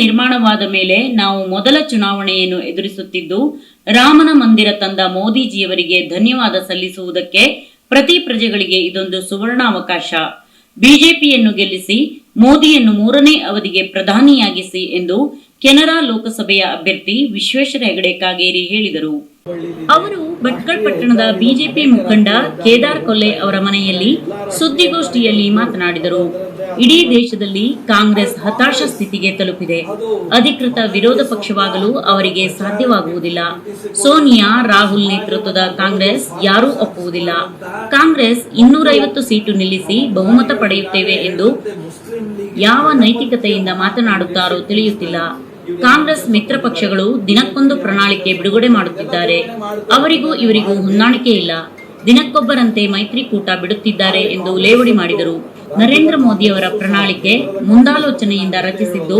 ನಿರ್ಮಾಣವಾದ ಮೇಲೆ ನಾವು ಮೊದಲ ಚುನಾವಣೆಯನ್ನು ಎದುರಿಸುತ್ತಿದ್ದು, ರಾಮನ ಮಂದಿರ ತಂದ ಮೋದಿಜಿಯವರಿಗೆ ಧನ್ಯವಾದ ಸಲ್ಲಿಸುವುದಕ್ಕೆ ಪ್ರತಿ ಪ್ರಜೆಗಳಿಗೆ ಇದೊಂದು ಸುವರ್ಣಾವಕಾಶ. ಬಿಜೆಪಿಯನ್ನು ಗೆಲ್ಲಿಸಿ, ಮೋದಿಯನ್ನು ಮೂರನೇ ಅವಧಿಗೆ ಪ್ರಧಾನಿಯಾಗಿಸಿ ಎಂದು ಕೆನರಾ ಲೋಕಸಭೆಯ ಅಭ್ಯರ್ಥಿ ವಿಶ್ವೇಶ್ವರ ಹೆಗಡೆ ಕಾಗೇರಿ ಹೇಳಿದರು. ಅವರು ಭಟ್ಕಳ್ ಪಟ್ಟಣದ ಬಿಜೆಪಿ ಮುಖಂಡ ಕೇದಾರ್ ಕೊಲ್ಲೆ ಅವರ ಮನೆಯಲ್ಲಿ ಸುದ್ದಿಗೋಷ್ಠಿಯಲ್ಲಿ ಮಾತನಾಡಿದರು. ಇಡೀ ದೇಶದಲ್ಲಿ ಕಾಂಗ್ರೆಸ್ ಹತಾಶ ಸ್ಥಿತಿಗೆ ತಲುಪಿದೆ. ಅಧಿಕೃತ ವಿರೋಧ ಪಕ್ಷವಾಗಲು ಅವರಿಗೆ ಸಾಧ್ಯವಾಗುವುದಿಲ್ಲ. ಸೋನಿಯಾ, ರಾಹುಲ್ ನೇತೃತ್ವದ ಕಾಂಗ್ರೆಸ್ ಯಾರೂ ಒಪ್ಪುವುದಿಲ್ಲ. ಕಾಂಗ್ರೆಸ್ ಇನ್ನೂರೈವತ್ತು ಸೀಟು ನಿಲ್ಲಿಸಿ ಬಹುಮತ ಪಡೆಯುತ್ತೇವೆ ಎಂದು ಯಾವ ನೈತಿಕತೆಯಿಂದ ಮಾತನಾಡುತ್ತಾರೋ ತಿಳಿಯುತ್ತಿಲ್ಲ. ಕಾಂಗ್ರೆಸ್ ಮಿತ್ರ ಪಕ್ಷಗಳು ದಿನಕ್ಕೊಂದು ಪ್ರಣಾಳಿಕೆ ಬಿಡುಗಡೆ ಮಾಡುತ್ತಿದ್ದಾರೆ. ಅವರಿಗೂ ಇವರಿಗೂ ಹೊಂದಾಣಿಕೆ ಇಲ್ಲ. ದಿನಕ್ಕೊಬ್ಬರಂತೆ ಮೈತ್ರಿಕೂಟ ಬಿಡುತ್ತಿದ್ದಾರೆ ಎಂದು ಲೇವಡಿ ಮಾಡಿದರು. ನರೇಂದ್ರ ಮೋದಿಯವರ ಪ್ರಣಾಳಿಕೆ ಮುಂದಾಲೋಚನೆಯಿಂದ ರಚಿಸಿದ್ದು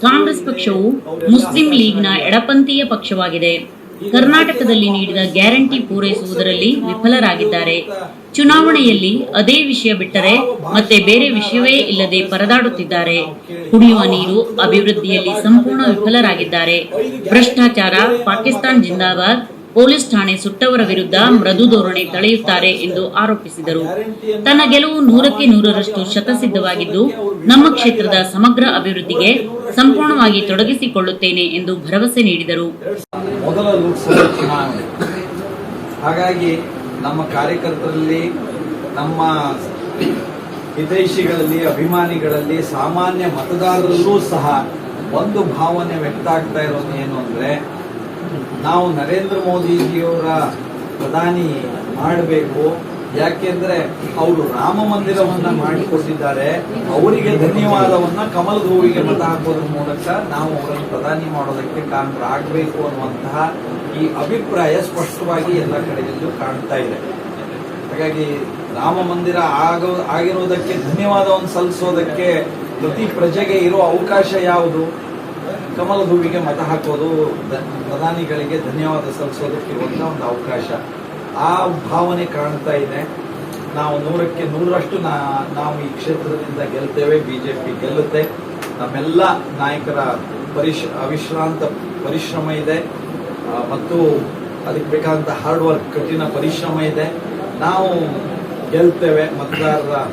ಕಾಂಗ್ರೆಸ್ ಪಕ್ಷವು ಮುಸ್ಲಿಂ ಲೀಗ್ನ ಎಡಪಂಥೀಯ ಪಕ್ಷವಾಗಿದೆ. ಕರ್ನಾಟಕದಲ್ಲಿ ನೀಡಿದ ಗ್ಯಾರಂಟಿ ಪೂರೈಸುವುದರಲ್ಲಿ ವಿಫಲರಾಗಿದ್ದಾರೆ. ಚುನಾವಣೆಯಲ್ಲಿ ಅದೇ ವಿಷಯ ಬಿಟ್ಟರೆ ಮತ್ತೆ ಬೇರೆ ವಿಷಯವೇ ಇಲ್ಲದೆ ಪರದಾಡುತ್ತಿದ್ದಾರೆ. ಕುಡಿಯುವ ನೀರು ಅಭಿವೃದ್ಧಿಯಲ್ಲಿ ಸಂಪೂರ್ಣ ವಿಫಲರಾಗಿದ್ದಾರೆ. ಭ್ರಷ್ಟಾಚಾರ, ಪಾಕಿಸ್ತಾನ್ ಜಿಂದಾಬಾದ್ ಪೊಲೀಸ್ ಠಾಣೆ ಸುಟ್ಟವರ ವಿರುದ್ಧ ಮೃದು ಧೋರಣೆ ತಳೆಯುತ್ತಾರೆ ಎಂದು ಆರೋಪಿಸಿದರು. ತನ್ನ ಗೆಲುವು ನೂರಕ್ಕೆ ನೂರರಷ್ಟು ಶತಸಿದ್ಧವಾಗಿದ್ದು, ನಮ್ಮ ಕ್ಷೇತ್ರದ ಸಮಗ್ರ ಅಭಿವೃದ್ಧಿಗೆ ಸಂಪೂರ್ಣವಾಗಿ ತೊಡಗಿಸಿಕೊಳ್ಳುತ್ತೇನೆ ಎಂದು ಭರವಸೆ ನೀಡಿದರು. ಹಾಗಾಗಿ ನಮ್ಮ ಕಾರ್ಯಕರ್ತರಲ್ಲಿ, ನಮ್ಮ ಹಿತೈಷಿಗಳಲ್ಲಿ, ಅಭಿಮಾನಿಗಳಲ್ಲಿ ಸಾಮಾನ್ಯ ಮತದಾರರಲ್ಲೂ ಸಹ ಒಂದು ಭಾವನೆ ವ್ಯಕ್ತ ಆಗ್ತಾ ಇರೋದು ಏನು ಅಂದ್ರೆ ನಾವು ನರೇಂದ್ರ ಮೋದಿಜಿಯವರ ಪ್ರಧಾನಿ ಮಾಡಬೇಕು. ಯಾಕೆಂದ್ರೆ ಅವರು ರಾಮ ಮಂದಿರವನ್ನ ಮಾಡಿಕೊಟ್ಟಿದ್ದಾರೆ. ಅವರಿಗೆ ಧನ್ಯವಾದವನ್ನ ಕಮಲದ ಹೂವಿಗೆ ಮತ ಹಾಕೋದ್ರ ಮೂಲಕ ನಾವು ಅವರನ್ನು ಪ್ರಧಾನಿ ಮಾಡೋದಕ್ಕೆ ಕಾರಣ ಆಗಬೇಕು ಅನ್ನುವಂತಹ ಈ ಅಭಿಪ್ರಾಯ ಸ್ಪಷ್ಟವಾಗಿ ಎಲ್ಲ ಕಡೆಯಲ್ಲೂ ಕಾಣ್ತಾ ಇದೆ. ಹಾಗಾಗಿ ರಾಮ ಮಂದಿರ ಆಗೋ, ಆಗಿರುವುದಕ್ಕೆ ಧನ್ಯವಾದವನ್ನು ಸಲ್ಲಿಸೋದಕ್ಕೆ ಪ್ರತಿ ಪ್ರಜೆಗೆ ಇರೋ ಅವಕಾಶ ಯಾವುದು? ಕಮಲದ ಹೂವಿಗೆ ಮತ ಹಾಕೋದು ಪ್ರಧಾನಿಗಳಿಗೆ ಧನ್ಯವಾದ ಸಲ್ಲಿಸೋದಕ್ಕೆ ಇರುವಂತಹ ಒಂದು ಅವಕಾಶ. ಆ ಭಾವನೆ ಕಾಣ್ತಾ ಇದೆ. ನಾವು ನೂರಕ್ಕೆ, ನೂರರಷ್ಟು ನಾ- ನಾವು ಈ ಕ್ಷೇತ್ರದಿಂದ ಗೆಲ್ತೇವೆ, ಬಿಜೆಪಿ ಗೆಲ್ಲುತ್ತೆ. ನಮ್ಮೆಲ್ಲ ನಾಯಕರ ಪರಿಶ್, ಅವಿಶ್ರಾಂತ ಪರಿಶ್ರಮ ಇದೆ. ಮತ್ತು ಅದಕ್ಕೆ ಬೇಕಾದಂತ ಹಾರ್ಡ್ ವರ್ಕ್ ಕಠಿಣ ಪರಿಶ್ರಮ ಇದೆ. ನಾವು ಗೆಲ್ತೇವೆ, ಮತದಾರರ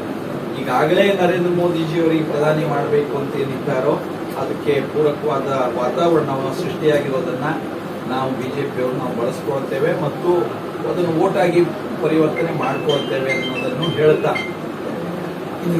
ಈಗಾಗಲೇ ನರೇಂದ್ರ ಮೋದಿಜಿಯವರಿಗೆ ಪ್ರಧಾನಿ ಮಾಡಬೇಕು ಅಂತ ಏನಿದ್ದಾರೋ ಅದಕ್ಕೆ ಪೂರಕವಾದ ವಾತಾವರಣವನ್ನು ಸೃಷ್ಟಿಯಾಗಿರೋದನ್ನ ನಾವು ಬಿಜೆಪಿಯವರು ನಾವು ಬಳಸ್ಕೊಳ್ತೇವೆ ಮತ್ತು ಅದನ್ನು ಓಟಾಗಿ ಪರಿವರ್ತನೆ ಮಾಡ್ಕೊಳ್ತೇವೆ ಅನ್ನೋದನ್ನು ಹೇಳ್ತಾ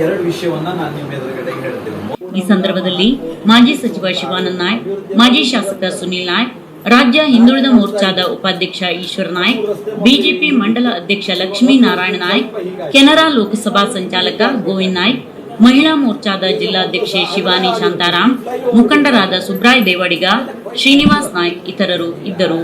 ಎರಡು ವಿಷಯವನ್ನ ನಾನು ನಿಮ್ಮ ಎದುರುಗಡೆ ಹೇಳ್ತೇನೆ. ಈ ಸಂದರ್ಭದಲ್ಲಿ ಮಾಜಿ ಸಚಿವ ಶಿವಾನಂದ ನಾಯ್ಕ್, ಮಾಜಿ ಶಾಸಕ ಸುನಿಲ್ ನಾಯ್ಕ್ ರಾಜ್ಯ ಹಿಂದುಳಿದ ಮೋರ್ಚಾದ ಉಪಾಧ್ಯಕ್ಷ ಈಶ್ವರ ನಾಯ್ಕ್, ಬಿಜೆಪಿ ಮಂಡಲ ಅಧ್ಯಕ್ಷ ಲಕ್ಷ್ಮೀ ನಾರಾಯಣ ನಾಯ್ಕ್, ಕೆನರಾ ಲೋಕಸಭಾ ಸಂಚಾಲಕ ಗೋವಿಂದ್ ನಾಯ್ಕ್, ಮಹಿಳಾ ಮೋರ್ಚಾದ ಜಿಲ್ಲಾಧ್ಯಕ್ಷೆ ಶಿವಾನಿ ಶಾಂತಾರಾಮ್, ಮುಖಂಡರಾದ ಸುಬ್ರಾಯ್ ದೇವಾಡಿಗ, ಶ್ರೀನಿವಾಸ್ ನಾಯ್ಕ್ ಇತರರು ಇದ್ದರು.